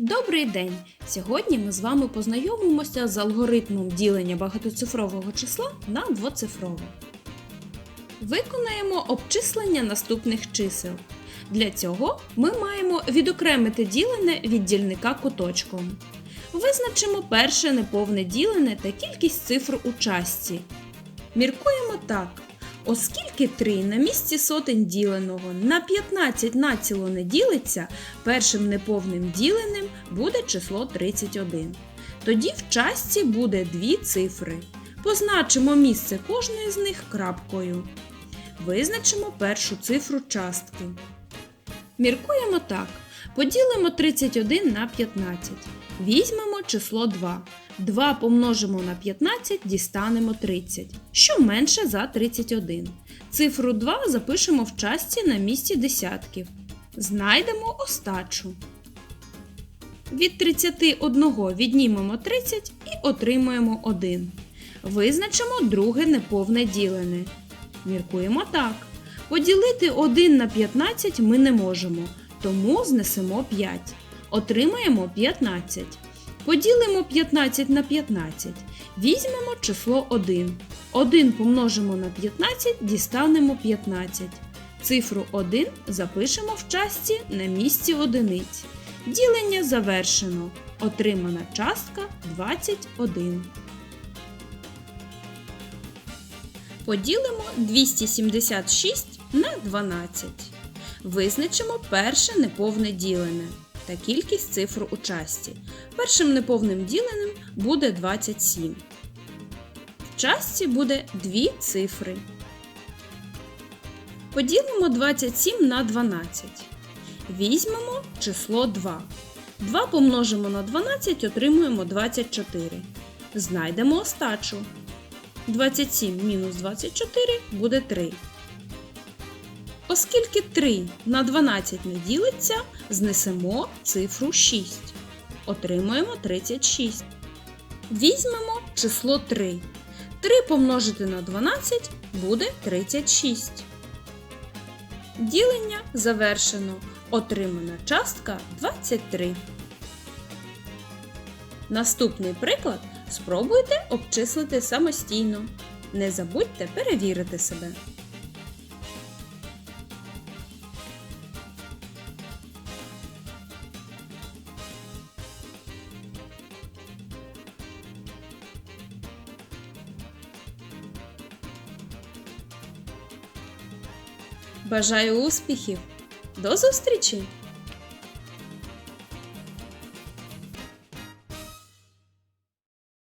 Добрий день! Сьогодні ми з вами познайомимося з алгоритмом ділення багатоцифрового числа на двоцифрове. Виконаємо обчислення наступних чисел. Для цього ми маємо відокремити ділене від дільника куточком. Визначимо перше неповне ділене та кількість цифр у частці. Міркуємо так. Оскільки 3 на місці сотень діленого на 15 націло не ділиться, першим неповним діленим буде число 31. Тоді в частці буде дві цифри. Позначимо місце кожної з них крапкою. Визначимо першу цифру частки. Міркуємо так. Поділимо 31 на 15. Візьмемо число 2. 2 помножимо на 15, дістанемо 30, що менше за 31. Цифру 2 запишемо в частці на місці десятків. Знайдемо остачу. Від 31 віднімемо 30 і отримуємо 1. Визначимо друге неповне ділене. Міркуємо так. Поділити 1 на 15 ми не можемо, тому знесемо 5. Отримаємо 15. Поділимо 15 на 15. Візьмемо число 1. 1 помножимо на 15, дістанемо 15. Цифру 1 запишемо в частці на місці одиниць. Ділення завершено. Отримана частка 21. Поділимо 276 на 12. Визначимо перше неповне ділене та кількість цифр у частці. Першим неповним діленим буде 27. В частці буде дві цифри. Поділимо 27 на 12. Візьмемо число 2. 2 помножимо на 12, отримуємо 24. Знайдемо остачу. 27 мінус 24 буде 3. Оскільки 3 на 12 не ділиться, знесемо цифру 6. Отримуємо 36. Візьмемо число 3. 3 помножити на 12 буде 36. Ділення завершено. Отримана частка 23. Наступний приклад спробуйте обчислити самостійно. Не забудьте перевірити себе. Бажаю успіхів! До зустрічі!